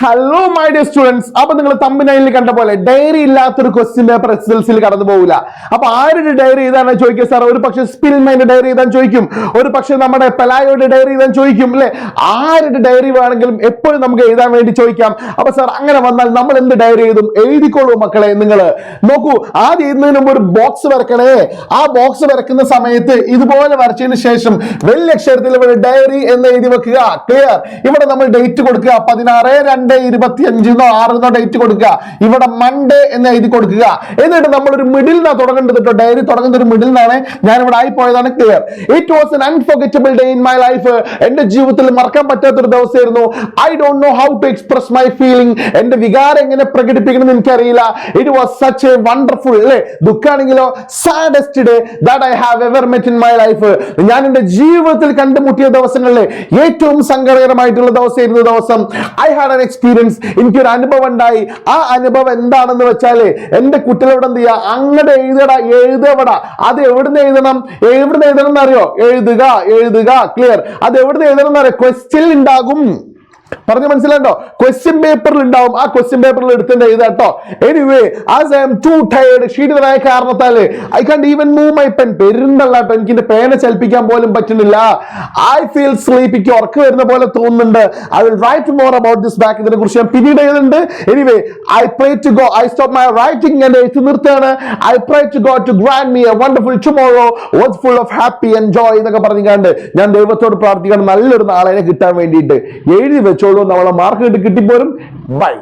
Hello my dear students അപ്പൊ നിങ്ങൾ തമ്പിനയിൽ കണ്ട പോലെ ഡയറി ഇല്ലാത്തൊരു ക്വസ്റ്റ്യൻ പേപ്പർ എസ് എൽ സിയിൽ കടന്നു പോകില്ല അപ്പൊ ആരുടെ ഡയറി ഇതാണ് ചോദിക്കുക സാർ ഒരു പക്ഷെ സ്പിൽമൈന്റെ ഡയറി ചെയ്താൽ ചോദിക്കും. ഒരു പക്ഷെ നമ്മുടെ പെലായോയുടെ ഡയറി ചെയ്താൽ ചോദിക്കും അല്ലെ? ആരുടെ ഡയറി വേണമെങ്കിലും എപ്പോഴും നമുക്ക് എഴുതാൻ വേണ്ടി ചോദിക്കാം. അപ്പൊ സാർ അങ്ങനെ വന്നാൽ നമ്മൾ എന്ത് ഡയറി എഴുതും? എഴുതിക്കോളൂ മക്കളെ നിങ്ങൾ നോക്കൂ ആദ്യം എഴുതുന്നതിന് മുമ്പ് ഒരു ബോക്സ് വരക്കണേ ആ ബോക്സ് വരക്കുന്ന സമയത്ത് ഇതുപോലെ വരച്ചതിന് ശേഷം വലിയ അക്ഷരത്തിൽ ഇവിടെ ഡയറി എന്ന് എഴുതി വെക്കുക. ക്ലിയർ ഇവിടെ നമ്മൾ ഡേറ്റ് കൊടുക്കുക. പതിനാറ് രണ്ട് ഇരുപത്തി അഞ്ചിന്നോ ആറിന്നോ ഡേറ്റ് കൊടുക്കുക. ഇവിടെ മൺഡേ എന്ന് എഴുതി കൊടുക്കുക. എന്നിട്ട് നമ്മൾ ഒരു മിഡിൽ നിന്നാ തുടങ്ങേണ്ടത് കേട്ടോ. ഡയറി തുടങ്ങുന്ന ഒരു മിഡിൽ നിന്നാണ് ഞാൻ ഇവിടെ ആയി പോയതാണ് clear it was an unforgettable day in my life എന്റെ ജീവിതത്തിൽ മറക്കാൻ പറ്റാത്ത ഒരു ദിവസമായിരുന്നു. I don't know how to express my feeling എന്റെ വികാരം എങ്ങനെ പ്രകടിപ്പിക്കണം എനിക്കറിയില്ല. It was such a wonderful അല്ലേ? ദുഃഖാണെങ്കിലോ? Saddest day that I have ever met in my life ഞാൻ എന്റെ ജീവിതത്തിൽ കണ്ടുമുട്ടിയ ദിവസങ്ങളിലെ ഏറ്റവും സങ്കടകരമായിട്ടുള്ള ദിവസമായിരുന്നു ദിവസം. ഐ ഹാഡ് an എക്സ്പീരിയൻസ് എനിക്കൊരു അനുഭവം ഉണ്ടായി ആ അനുഭവം എന്താണെന്ന് വെച്ചാൽ എന്റെ കുട്ടികളോട് എന്ത് ചെയ്യുക? അങ്ങടെ എഴുതട എഴുതവട അത് എവിടുന്ന് എഴുതണം? എവിടുന്ന് എഴുതണം എന്നറിയോ? എഴുതുക എഴുതുക ക്ലിയർ അത് എവിടുന്ന് എഴുതണം എന്നറിയോ? ക്വസ്റ്റ്യൻ ഉണ്ടാകും. പറഞ്ഞു മനസ്സിലാണ്ടോ ക്വസ്റ്റ്യൻ പേപ്പറിൽ ഉണ്ടാവും. ആ ക്വസ്റ്റ്യൻ പേപ്പറിൽ എടുത്തിട്ട് എഴുതാട്ടോ anyway as I'm too tired ക്ഷീണിതനായ കാരണത്താൽ I can't even move my pen പെരുന്തള്ളാട്ടോ എനിക്ക് എന്റെ പേന ചലിപ്പിക്കാൻ പോലും പറ്റുന്നില്ല. ഐ ഫീൽ സ്ലീപ്പിക്ക് എനിക്ക് വരുന്ന പോലെ തോന്നുന്നുണ്ട്. I will write more about this back ഇതിനെ കുറിച്ച് ഞാൻ പിന്നീട് എഴുതുന്നുണ്ട്. Anyway I pray to go I stop my writing എന്റെ എഴുത്ത് നിർത്തുകയാണ്. I pray to go to grand me a wonderful tomorrow was full of happy enjoy എന്നൊക്കെ പറഞ്ഞു കണ്ട് ഞാൻ ദൈവത്തോട് പ്രാർത്ഥിക്കണം നല്ലൊരു നാളെ കിട്ടാൻ വേണ്ടിയിട്ട്. എഴുതി വെച്ചോളൂ. നമ്മളെ മാർക്ക് കിട്ടി കിട്ടിപ്പോരും. ബൈ